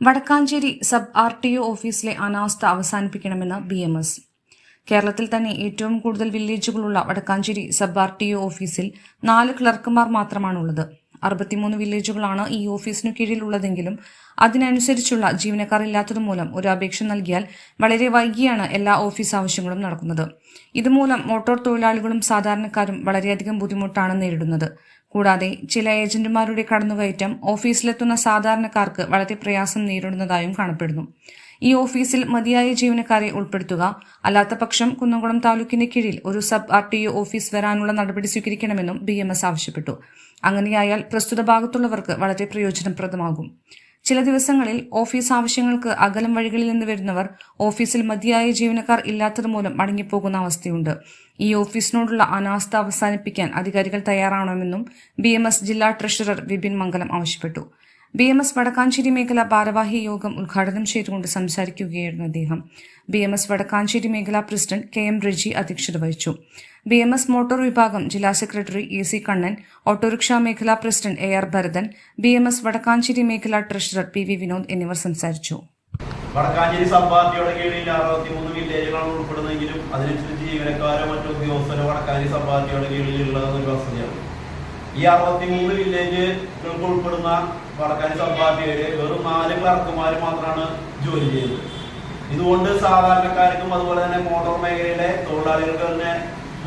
Wadakkanchery sub R T O ഓഫീസിലെ അനാസ്ഥ അവസാനിപ്പിക്കണമെന്ന് ബി എം എസ്. കേരളത്തിൽ തന്നെ ഏറ്റവും കൂടുതൽ വില്ലേജുകളുള്ള Wadakkanchery sub R T O ഓഫീസിൽ നാല് ക്ലർക്കുമാർ മാത്രമാണുള്ളത്. അറുപത്തിമൂന്ന് വില്ലേജുകളാണ് ഈ ഓഫീസിനു കീഴിലുള്ളതെങ്കിലും അതിനനുസരിച്ചുള്ള ജീവനക്കാർ ഇല്ലാത്തതുമൂലം ഒരു അപേക്ഷ നൽകിയാൽ വളരെ വൈകിയാണ് എല്ലാ ഓഫീസ് ആവശ്യങ്ങളും നടക്കുന്നത്. ഇതുമൂലം മോട്ടോർ തൊഴിലാളികളും സാധാരണക്കാരും വളരെയധികം ബുദ്ധിമുട്ടാണ് നേരിടുന്നത്. കൂടാതെ ചില ഏജന്റുമാരുടെ കടന്നുകയറ്റം ഓഫീസിലെത്തുന്ന സാധാരണക്കാർക്ക് വളരെ പ്രയാസം നേരിടുന്നതായും കാണപ്പെടുന്നു. ഈ ഓഫീസിൽ മതിയായ ജീവനക്കാരെ ഉൾപ്പെടുത്തുക അല്ലാത്ത പക്ഷം കുന്നംകുളം താലൂക്കിന്റെ കീഴിൽ ഒരു sub R T O office വരാനുള്ള നടപടി സ്വീകരിക്കണമെന്നും ബി എം എസ് ആവശ്യപ്പെട്ടു. അങ്ങനെയായാൽ പ്രസ്തുത ഭാഗത്തുള്ളവർക്ക് വളരെ പ്രയോജനപ്രദമാകും. ചില ദിവസങ്ങളിൽ ഓഫീസ് ആവശ്യങ്ങൾക്ക് അകലം വഴികളിൽ നിന്ന് വരുന്നവർ ഓഫീസിൽ മതിയായ ജീവനക്കാർ ഇല്ലാത്തത് മൂലം മടങ്ങിപ്പോകുന്ന അവസ്ഥയുണ്ട്. ഈ ഓഫീസിനോടുള്ള അനാസ്ഥ അവസാനിപ്പിക്കാൻ അധികാരികൾ തയ്യാറാവണമെന്നും ബി എം എസ് ജില്ലാ ട്രഷറർ വിപിൻ മംഗലം ആവശ്യപ്പെട്ടു. ബി എം എസ് വടക്കാഞ്ചേരി മേഖല ഭാരവാഹി യോഗം ഉദ്ഘാടനം ചെയ്തുകൊണ്ട് സംസാരിക്കുകയായിരുന്നു അദ്ദേഹം. ബി എം എസ് വടക്കാഞ്ചേരി മേഖലാ പ്രസിഡന്റ് കെ എം റെജി അധ്യക്ഷത വഹിച്ചു. ബി എം എസ് മോട്ടോർ വിഭാഗം ജില്ലാ secretary A C Kannan autorickshaw മേഖലാ president A R Bharathan B M S Wadakkanchery മേഖലാ ട്രഷറർ പി വി വിനോദ് എന്നിവർ സംസാരിച്ചു. വടക്കാഞ്ചേരി സബ്പാർട്ടിയുടെ കീഴിൽ അറുപത്തിമൂന്ന് വില്ലേജുകളാണ് ഉൾപ്പെടുന്നതെങ്കിലും അതിനനുസരിച്ച് ജീവനക്കാരോ മറ്റു ഉദ്യോഗസ്ഥരോ വടക്കാഞ്ചേരി സബ്പാർട്ടിയുടെ കീഴിലുള്ള ഒരു വസ്തുതയാണ്. ഈ അറുപത്തിമൂന്ന് വില്ലേജുകൾക്ക് ഉൾപ്പെടുന്ന വടക്കാഞ്ചേരി സബ്പാർട്ടിയുടെ വെറും നാല് ക്ലർക്കുമാര് മാത്രമാണ് ജോലി ചെയ്യുന്നത്. ഇതുകൊണ്ട് സാധാരണക്കാർക്കും അതുപോലെ തന്നെ മോട്ടോർ മേഖലയിലെ തൊഴിലാളികൾക്ക് തന്നെ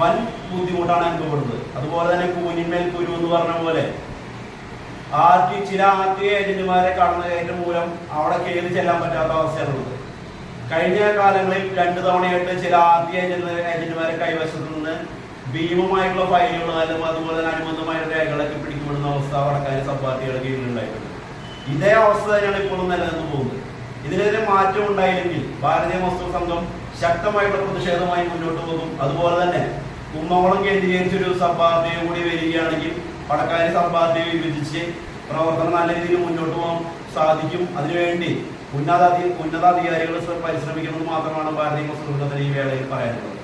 വൻ ബുദ്ധിമുട്ടാണ് അനുഭവപ്പെടുന്നത്. അതുപോലെ തന്നെ കൂനിന്മേൽ കുരു എന്ന് പറഞ്ഞ പോലെ ആർക്കി ചില ആർക്കി ഏജന്റുമാരെ കടന്നു കയറ്റം മൂലം അവിടെ കയറി ചെല്ലാൻ പറ്റാത്ത അവസ്ഥയാണുള്ളത് കഴിഞ്ഞ കാലങ്ങളിൽ രണ്ടു തവണയായിട്ട് ചില ആർട്ടി ഏജന്റ് ഏജന്റുമാരെ കൈവശത്ത് നിന്ന് ഭീമമായിട്ടുള്ള അല്ലെങ്കിൽ അതുപോലെ തന്നെ അനുബന്ധമായ ഇതേ അവസ്ഥ തന്നെയാണ് ഇപ്പോഴും നിലനിന്ന് പോകുന്നത്. ഇതിനെതിരെ മാറ്റം ഉണ്ടായില്ലെങ്കിൽ ഭാരതീയ വസ്ത്ര സംഘം ശക്തമായിട്ടുള്ള പ്രതിഷേധമായി മുന്നോട്ട് പോകും. അതുപോലെ തന്നെ കുമ്മകുളം കേന്ദ്രീകരിച്ചൊരു സമ്പാദ്യം കൂടി വരികയാണെങ്കിൽ പടക്കാരി സമ്പാദ്യം വിഭജിച്ച് പ്രവർത്തനം നല്ല രീതിയിൽ മുന്നോട്ട് പോകാൻ സാധിക്കും. അതിനുവേണ്ടി ഉന്നതാധി ഉന്നതാധികാരികൾ പരിശ്രമിക്കുന്നത് മാത്രമാണ് ഭാരതീയ സംഘത്തിന് ഈ വേളയിൽ പറയാനുള്ളത്.